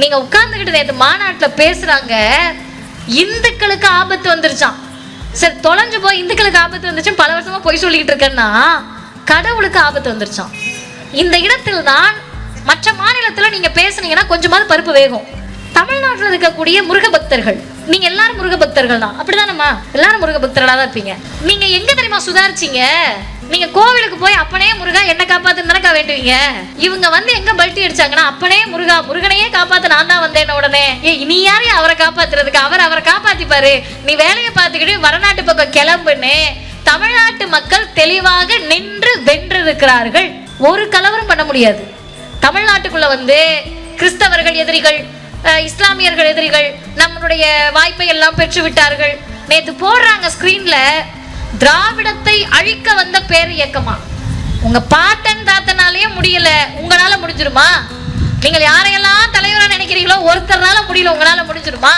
நீங்க உட்கார்ந்துகிட்டு நேற்று மாநாட்டில் பேசுறாங்க. இந்துக்களுக்கு ஆபத்து வந்துருச்சாம். சரி தொலைஞ்சு போய் இந்துக்களுக்கு ஆபத்து வந்துருச்சுன்னு பல வருஷமா பொய் சொல்லிக்கிட்டு இருக்கேன்னா கடவுளுக்கு ஆபத்து வந்துருச்சாம். இந்த இடத்தில் தான் மற்ற மாநிலத்துல நீங்க பேசுனீங்கன்னா கொஞ்சமாவது பருப்பு வேகும். தமிழ்நாட்டில் இருக்கக்கூடிய முருக பக்தர்கள் நீங்க எல்லாரும் முருக பக்தர்கள் தான். அப்படிதானம்மா? எல்லாரும் முருக பக்தர்களா தான் இருப்பீங்க. நீங்க எங்க தெரியுமா சுதாரிச்சீங்க? நீங்க கோவிலுக்கு போய் அப்பனே முருகா என்ன காப்பாத்துன்னு தானக்கா வேண்டுவீங்க? இவங்க வந்து எங்க பல்ட்டி அடிச்சாங்கன்னா அப்பனே முருகா முருகனையே காப்பாத்த நான் தான் வந்தேன் உடனே? ஏ நீ யாரையும் அவரை காப்பாத்துறதுக்கு. அவர் அவரை காப்பாத்திப்பாரு. நீ வேலையை பார்த்துக்கிட்டு வடநாட்டு பக்கம் கிளம்புன்னு தமிழ்நாட்டு மக்கள் தெளிவாக நின்று வென்றிருக்கிறார்கள். ஒரு கலவரம் பண்ண முடியாது. தமிழ்நாட்டுக்குள்ள வந்து கிறிஸ்தவர்கள் எதிரிகள் இஸ்லாமியர்கள் எதிரிகள் நம்மளுடைய வாய்ப்பை எல்லாம் பெற்று விட்டார்கள் நேத்து போடுறாங்க ஸ்கிரீன்ல திராவிடத்தை அழிக்க வந்த பேர் இயக்கமா? உங்க பாட்டு முடியல உங்களால முடிஞ்சிருமா? நீங்கள் யாரையெல்லாம் தலைவரா நினைக்கிறீங்களோ ஒருத்தர்னால முடியல உங்களால முடிஞ்சிருமா?